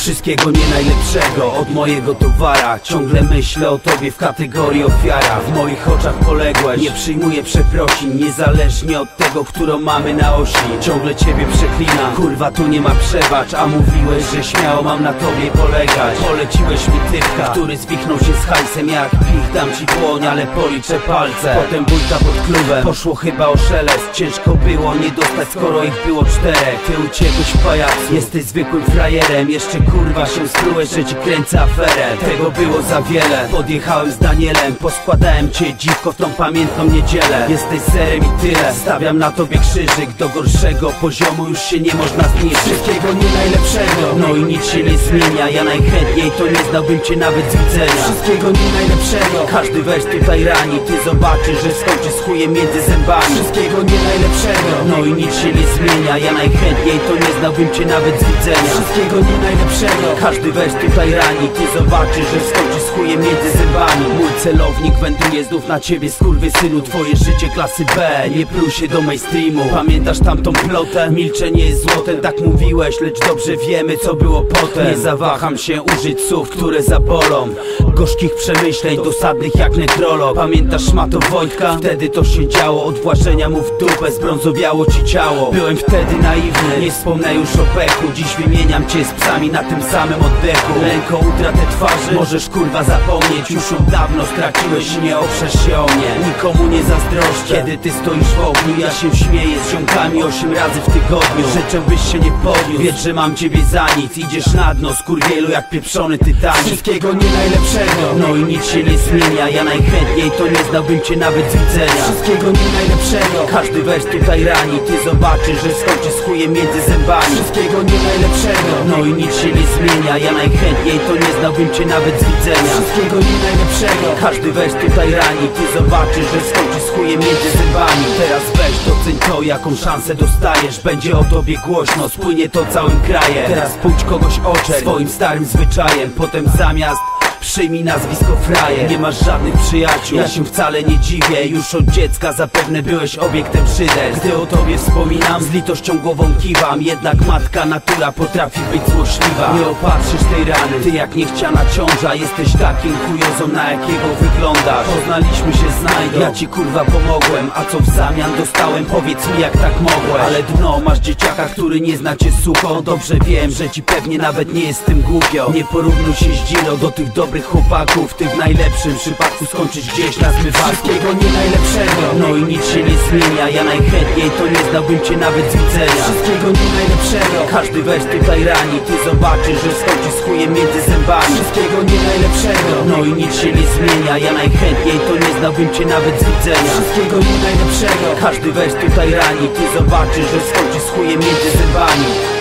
Wszystkiego nie najlepszego. Od mojego towara Ciągle myślę o tobie w kategorii ofiara. W moich oczach poległeś. Nie przyjmuję przeprosin Niezależnie od tego, którą mamy na osi. Ciągle ciebie przeklinam. Kurwa tu nie ma przebacz A mówiłeś, że śmiało mam na tobie polegać. Poleciłeś mi typka Który zwichnął się z hajsem jak pich. Dam ci dłoń, ale policzę palce. Potem bójka pod klubem. Poszło chyba o szelest. Ciężko było nie dostać, skoro ich było czterech. Ty uciekłeś pajac Jesteś zwykłym frajerem Jeszcze kurwa się sprułeś, że ci kręcę aferę. Tego było za wiele. Podjechałem z Danielem Poskładałem cię dziwko w tą pamiętną niedzielę. Jesteś serem i tyle. Stawiam na tobie krzyżyk. Do gorszego poziomu już się nie można zniszczyć Wszystkiego nie najlepszego. No i nic się nie zmienia. Ja najchętniej to nie znałbym cię nawet z widzenia. Wszystkiego nie najlepszego. Każdy wers tutaj rani. Ty zobaczysz, że skończy z chujem między zębami. Wszystkiego nie najlepszego. No i nic się nie zmienia. Ja najchętniej to nie znałbym cię nawet z widzenia. Wszystkiego nie najlepszego Każdy wers tutaj rani Ty zobaczysz, że skończy z chujem między zębami. Mój celownik wędruje znów na ciebie synu Twoje życie klasy B. Nie pluj się do mainstreamu Pamiętasz tamtą plotę? Milczenie jest złotem, tak mówiłeś Lecz dobrze wiemy co było potem. Nie zawaham się użyć słów, które zabolą. Gorzkich przemyśleń, dosadnych jak netrolo Pamiętasz szmato Wojtka? Wtedy to się działo Od włażenia mu w dupę zbrązowiało ci ciało. Byłem wtedy naiwny, nie wspomnę już o pechu Dziś wymieniam cię z psami na tym samym oddechu. Lęko utratę twarzy, możesz kurwa zapomnieć. Już od dawno straciłeś, nie oprzesz się o mnie. Nikomu nie zazdroszczę, kiedy ty stoisz w ogniu Ja się śmieję z ziomkami osiem razy w tygodniu. Życzę byś się nie podniósł, wiedz, że mam ciebie za nic. Idziesz na dno, skurwielu jak pieprzony tytanik. Wszystkiego nie najlepszego, no i nic się nie zmienia. Ja najchętniej to nie znałbym cię nawet z widzenia. Wszystkiego nie najlepszego, każdy wers tutaj rani. Ty zobaczysz, że skończy z chujem między zębami. Wszystkiego nie najlepszego, no i nic się nie zmienia. Ja najchętniej to nie znałbym cię nawet z widzenia. Wszystkiego nie najlepszego, każdy wers tutaj rani. Ty zobaczysz, że skończy z chujem między zębami. Teraz weź doceń to, jaką szansę dostajesz. Będzie o tobie głośno, spłynie to całym krajem. Teraz pójdź kogoś oczek, swoim starym zwyczajem. Potem zamiast Przyjmij nazwisko frajer. Nie masz żadnych przyjaciół. Ja się wcale nie dziwię. Już od dziecka zapewne byłeś obiektem szyder. Gdy o tobie wspominam Z litością głową kiwam. Jednak matka natura potrafi być złośliwa. Nie opatrzysz tej rany. Ty jak niechciana ciąża Jesteś takim chujozą na jakiego wyglądasz. Poznaliśmy się znajdą Ja ci kurwa pomogłem A co w zamian dostałem? Powiedz mi jak tak mogłem Ale dno masz dzieciaka, który nie zna cię sucho. Dobrze wiem, że ci pewnie nawet nie jest tym głupio. Nie porównuj się z Gino do tych dobrych dobrych chłopaków Ty w najlepszym przypadku skończysz gdzieś na Wszystkiego nie najlepszego. No i nic się nie zmienia. Ja najchętniej to nie znałbym cię nawet z widzenia. Wszystkiego nie najlepszego. Każdy wers tutaj rani. Ty zobaczysz, że skończy z chujem między zębami. Wszystkiego nie najlepszego. No i nic się nie zmienia. Ja najchętniej to nie znałbym cię nawet z widzenia. Wszystkiego nie najlepszego. Każdy wers tutaj rani. Ty zobaczysz, że skończy z chujem między zębami